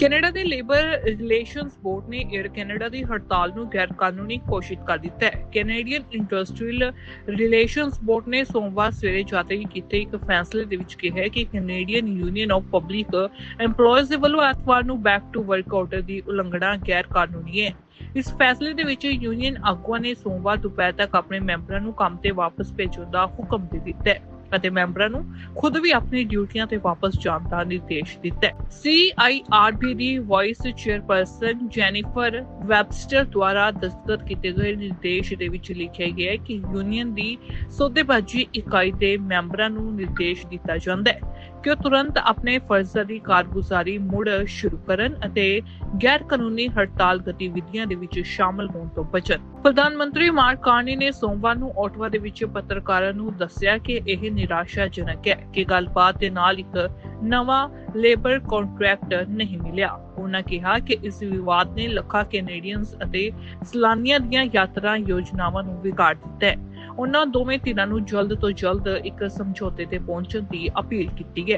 Canada ਦੇ labour relations board ਨੇ air Canada ਦੀ ਹੜਤਾਲ ਨੂੰ ਗੈਰ ਕਾਨੂੰਨੀ ਘੋਸ਼ਿਤ ਕਰ ਦਿੱਤਾ ਹੈ। ਕੈਨੇਡੀਅਨ ਇੰਡਸਟਰੀਅਲ ਰਿਲੇਸ਼ਨਸ ਬੋਰਡ ਨੇ ਸੋਮਵਾਰ ਸਵੇਰੇ ਜਾਰੀ ਕੀਤੇ ਇੱਕ ਫੈਸਲੇ ਦੇ ਵਿੱਚ ਕਿਹਾ ਹੈ ਕਿ Canadian union of public EMPLOYEES ਦੇ ਵੱਲੋਂ ਐਤਵਾਰ ਨੂੰ ਬੈਕ ਟੂ ਵਰਕ ਆਰਡਰ ਦੀ ਉਲੰਘਣਾ ਗੈਰ ਕਾਨੂੰਨੀ ਹੈ। ਇਸ ਫੈਸਲੇ ਦੇ ਵਿੱਚ ਯੂਨੀਅਨ ਆਗੂਆਂ ਨੇ ਸੋਮਵਾਰ ਦੁਪਹਿਰ ਤੱਕ ਆਪਣੇ ਮੈਂਬਰਾਂ ਨੂੰ ਕੰਮ ਤੇ ਵਾਪਸ ਭੇਜਣ ਦਾ ਹੁਕਮ ਦੇ ਦਿੱਤਾ ਹੈ। ਅਤੇ ਮੈਂਬਰਾਂ ਨੂੰ ਖੁਦ ਵੀ ਆਪਣੀ ਡਿਊਟੀਆਂ ਤੇ ਵਾਪਸ ਜਾਣ ਦਾ ਨਿਰਦੇਸ਼ ਦਿੱਤਾ ਹੈ। ਸੀਆਈਆਰਬੀ ਦੀ ਵਾਈਸ ਚੇਅਰਪਰਸਨ ਜੈਨੀਫਰ ਵੈਬਸਟਰ ਦੁਆਰਾ ਦਸਤਖਤ ਕੀਤੇ ਗਏ ਨਿਰਦੇਸ਼ ਦੇ ਵਿੱਚ ਲਿਖਿਆ ਗਿਆ ਹੈ ਕਿ ਯੂਨੀਅਨ ਦੀ ਸੌਦੇਬਾਜ਼ੀ ਇਕਾਈ ਦੇ ਮੈਂਬਰਾਂ ਨੂੰ ਨਿਰਦੇਸ਼ ਦਿੱਤਾ ਜਾਂਦਾ ਹੈ ਕਿ ਉਹ ਤੁਰੰਤ ਆਪਣੇ ਫਰਜ਼ਾਂ ਦੀ ਕਾਰਗੁਜ਼ਾਰੀ ਮੁੜ ਸ਼ੁਰੂ ਕਰਨ ਅਤੇ ਗੈਰ ਕਾਨੂੰਨੀ ਹੜਤਾਲ ਗਤੀਵਿਧੀਆਂ ਦੇ ਵਿੱਚ ਸ਼ਾਮਲ ਹੋਣ ਤੋਂ ਬਚਣ। ਪ੍ਰਧਾਨ ਮੰਤਰੀ ਮਾਰਕ ਕਾਰਨੀ ਨੇ ਸੋਮਵਾਰ ਨੂੰ ਓਟਵਾ ਦੇ ਵਿੱਚ ਪੱਤਰਕਾਰਾਂ ਨੂੰ ਦੱਸਿਆ ਕਿ ਇਹ ਨਿਰਾਸ਼ਾਜਨਕ ਹੈ ਕਿ ਗੱਲਬਾਤ ਦੇ ਨਾਲ ਇੱਕ ਨਵਾਂ ਲੇਬਰ ਕੰਟਰੈਕਟ ਨਹੀਂ ਮਿਲਿਆ। ਉਹਨਾਂ ਕਿਹਾ ਕਿ ਇਸ ਵਿਵਾਦ ਨੇ ਲੱਖਾਂ ਕੈਨੇਡੀਅਨਸ ਅਤੇ ਸਲਾਨੀਆਂ ਦੀਆਂ ਯਾਤਰਾ ਯੋਜਨਾਵਾਂ ਨੂੰ ਵਿਗਾੜ ਦਿੱਤਾ ਹੈ। ਉਹਨਾਂ ਦੋਵੇਂ ਧਿਰਾਂ ਨੂੰ ਜਲਦ ਤੋਂ ਜਲਦ ਇੱਕ ਸਮਝੌਤੇ ਤੇ ਪਹੁੰਚਣ ਦੀ ਅਪੀਲ ਕੀਤੀ ਹੈ।